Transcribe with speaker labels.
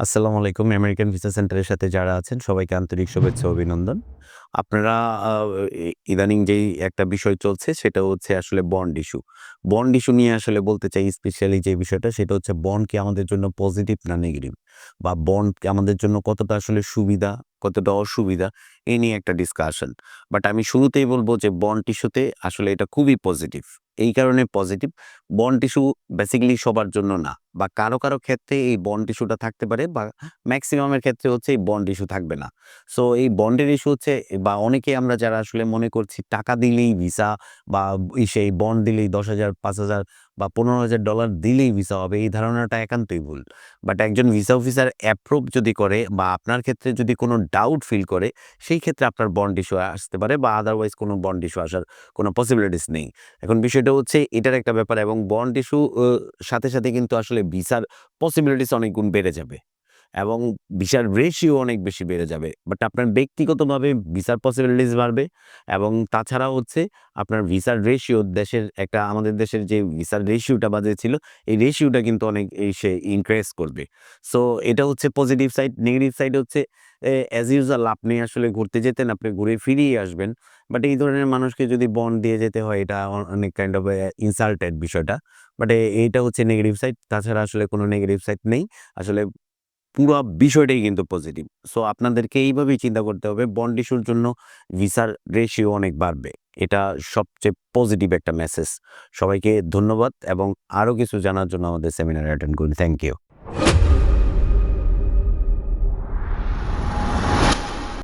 Speaker 1: আসসালামু আলাইকুম American visa সেন্টারের সাথে যারা আছেন, সবাইকে আন্তরিক শুভেচ্ছা, অভিনন্দন। আপনারা ইদানিং যেই একটা বিষয় চলছে, সেটা হচ্ছে আসলে বন্ড ইস্যু বন্ড ইস্যু নিয়ে আসলে বলতে চাই স্পেশালি যে বিষয়টা, সেটা হচ্ছে বন্ড কি আমাদের জন্য পজিটিভ না নেগেটিভ বা বন্ড আমাদের জন্য কতটা আসলে সুবিধা, কতটা অসুবিধা? এই নিয়ে একটা ডিসকাশন বাট আমি শুরুতেই বলব যে বন্ড ইস্যুতে আসলে এটা খুবই পজিটিভ এই কারণে পজিটিভ বন্ড ইস্যু বেসিক্যালি সবার জন্য না। বা কারও কারও ক্ষেত্রে এই বন্ড ইস্যুটা থাকতে পারে বা ম্যাক্সিমামের ক্ষেত্রে হচ্ছে এই বন্ড ইস্যু থাকবে না। সো এই বন্ডের ইস্যু হচ্ছে, বা অনেকে আমরা যারা আসলে মনে করছি টাকা দিলেই ভিসা বা সেই বন্ড দিলেই দশ হাজার, পাঁচ হাজার বা পনেরো হাজার ডলার দিলেই ভিসা হবে, এই ধারণাটা একান্তই ভুল। বাট একজন ভিসা অফিসার অ্যাপ্রুভ যদি করে বা আপনার ক্ষেত্রে যদি কোনো ডাউট ফিল করে, সেই ক্ষেত্রে আপনার বন্ড ইস্যু আসতে পারে বা আদারওয়াইজ কোনো বন্ড ইস্যু আসার কোনো পসিবিলিটিস নেই। এখন বিষয়টা হচ্ছে এটার একটা ব্যাপার এবং বন্ড ইস্যু সাথে সাথে কিন্তু আসলে ভিসার পসিবিলিটিস অনেক গুণ বেড়ে যাবে। এবং ভিসার রেশিও অনেক বেশি বেড়ে যাবে। বাট আপনার ব্যক্তিগতভাবে ভিসার পসিবিলিটিস বাড়বে এবং তাছাড়া হচ্ছে আপনার ভিসার রেশিও দেশের একটা, আমাদের দেশের যে ভিসার রেশিওটা বাজে ছিল, এই রেশিওটা কিন্তু অনেক সে ইনক্রিজ করবে। সো এটা হচ্ছে পজিটিভ সাইড নেগেটিভ সাইড হচ্ছে অ্যাজ ইউজুয়াল আপনি আসলে ঘুরতে যেতেন, আপনি ঘুরে ফিরিয়ে আসবেন। বাট এই ধরনের মানুষকে যদি বন্ড দিয়ে যেতে হয়, এটা অনেক কাইন্ড অফ ইনসাল্টেড বিষয়টা। বাট এইটা হচ্ছে নেগেটিভ সাইড তাছাড়া আসলে কোনো নেগেটিভ সাইড নেই। আসলে পুরো বিষয়টাই কিন্তু পজিটিভ সো আপনাদেরকে এইভাবেই চিন্তা করতে হবে বন্ড ইস্যুর জন্য ভিসার রেশিও অনেক বাড়বে। এটা সবচেয়ে পজিটিভ একটা মেসেজ সবাইকে ধন্যবাদ এবং আরও কিছু জানার জন্য আমাদের সেমিনার অ্যাটেন্ড করুন। Thank you